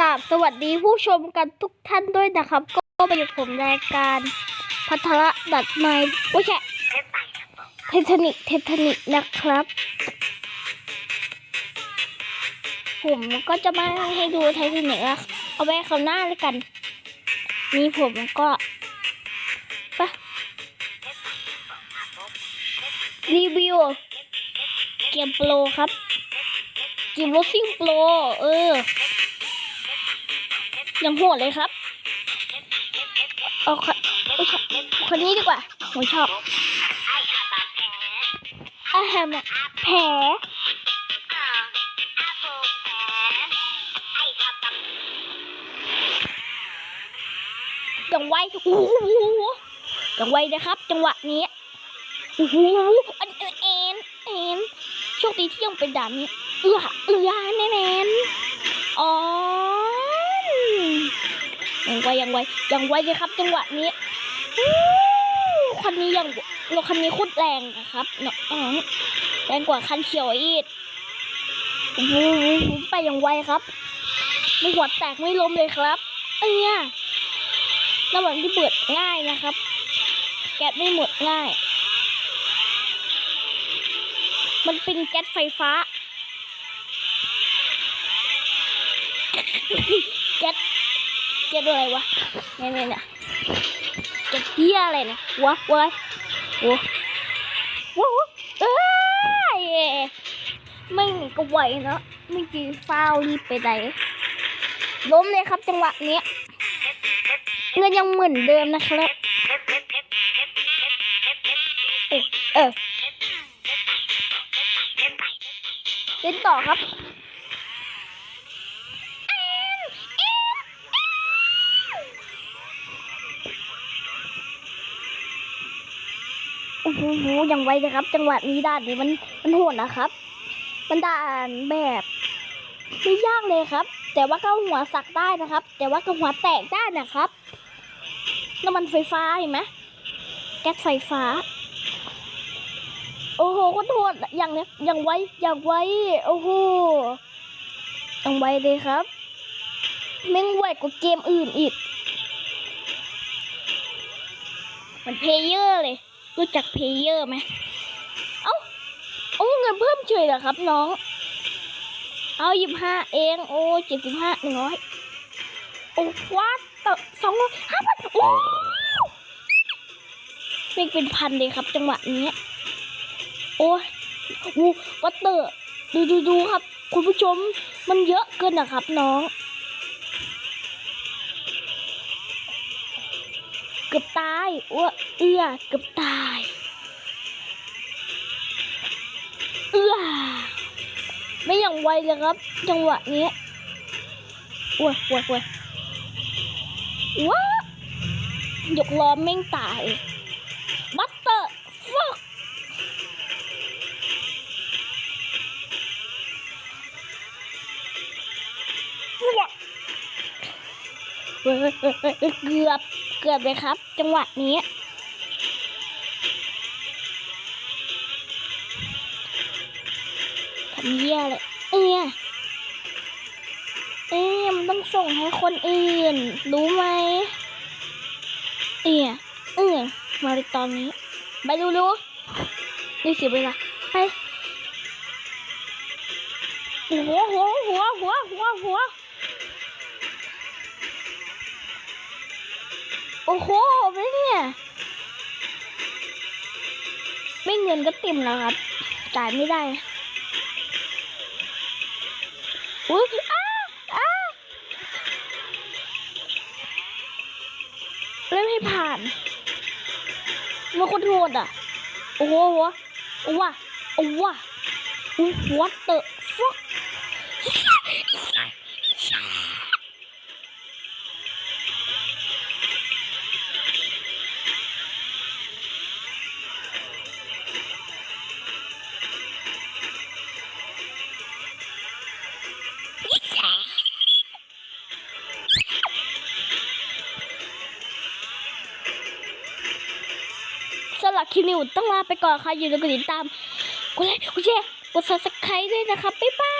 กราบสวัสดีผู้ชมกันทุกท่านด้วยนะครับ ก็เป็นผมรายการพัทระดัดไม้ไม่ใช่เททานิกเททานิกนะครับ ผมก็จะมาให้ดูไททานิกนะเอาไว้คราวหน้าเลยกัน นี่ผมก็ไปะรีวิวเกมโปรครับเกมรถซิ่งโปรเออ ยังโหดเลยครับเอาคนเอาคนคนนี้ดีกว่าผมชอบอาแฮมอะแผลจังไวโอ้โหจังไวนะครับ จังหวะนี้โอ้โหอันเอ็นเอ็นโชคดีที่ยังเป็นด่านนี้เอือเอือแน่นๆอ๋อ ยังไวยังไวยังไวเลยครับจังหวะนี้คันนี้ยังรถคันนี้คตรแรงนะครับเนาะแรงกว่าคันเขียวอีกโอ้โหไปยังไวครับไม่หัวแตกไม่ล้มเลยครับเอ้ยระหว่างที่เปิดง่ายนะครับ แก๊สไม่หมดง่าย มันเป็นแก๊สไฟฟ้า แก๊ส เก็บอะไรวะเนี่ยเนี่ยเนี่ยเก็บเฮียอะไรเนี่ยวะวะโอ้โหเอ้ยไม่หนีก็ไหวเนอะไม่จีฟาวรีบไปไหนล้มเลยครับจังหวะเนี้ยเงินยังเหมือนเดิมนะครับเออเออเล่นต่อครับ โอ้โหยังไวเลยครับ จังหวะนี้ด่านนี้มันมันโหดนะครับ มันด่านแบบไม่ยากเลยครับ แต่ว่าก็หัวสักได้นะครับ แต่ว่าก็หัวแตกได้นะครับน้ำมันไฟฟ้าเห็นไหมแก๊สไฟฟ้า โอ้โหก็โทษอย่างเนี้ยอย่างไวอย่างไวโอ้โหอย่างไวเลยครับแม่งไวกว่าเกมอื่นอีกมันเพลเยอร์เลย รู้จักเพลเยอร์ไหมเอ้าเอาเงินเพิ่มเฉยเหรอครับน้อง เอาหยิบห้าเองโอ้เจ็ดสิบห้าหนึ่งร้อยโอ้วัดต่อสองร้อยห้าพันโอ้เป็นเป็นพันเลยครับ จังหวะนี้ โอ้ยโอ้วัตเตอร์ ดูดูดูครับ คุณผู้ชมมันเยอะเกินนะครับน้อง เกือบตายอ้วเอื้อเกือบตาย เอื้อไม่อย่างไวเลยครับ จังหวะนี้อ้วอ้วอ้วว้ายกล้อมแม่งตาย บัตเตอร์ฟอกเกือบ เกือบเลยครับ จังหวะนี้ ทำเยี่ยเลยเอ้ยเอ้ยมันต้องส่งให้คนอื่น รู้ไหมเอ้ยเอ้ยมาเลยตอนนี้ ไปดูดูนี่เสียเวลาไปหัวหัวหัวหัวหัวหัว โอ้โหเป็นเนี่ยไม่เงินก็เต็มแล้วครับ จ่ายไม่ได้อุ้ยอ้าอ้าแล้วไม่ผ่านมันคนโทษอะ โอ้โหโอ้ว่ะโอ้ว่ะโอ้ what the fuck สำหรับคลิปนี้ต้องลาไปก่อนค่ะอย่าลืมกดติดตาม กดไลค์ กดแชร์ กดซับสไครต์ด้วยนะครับบ๊ายบาย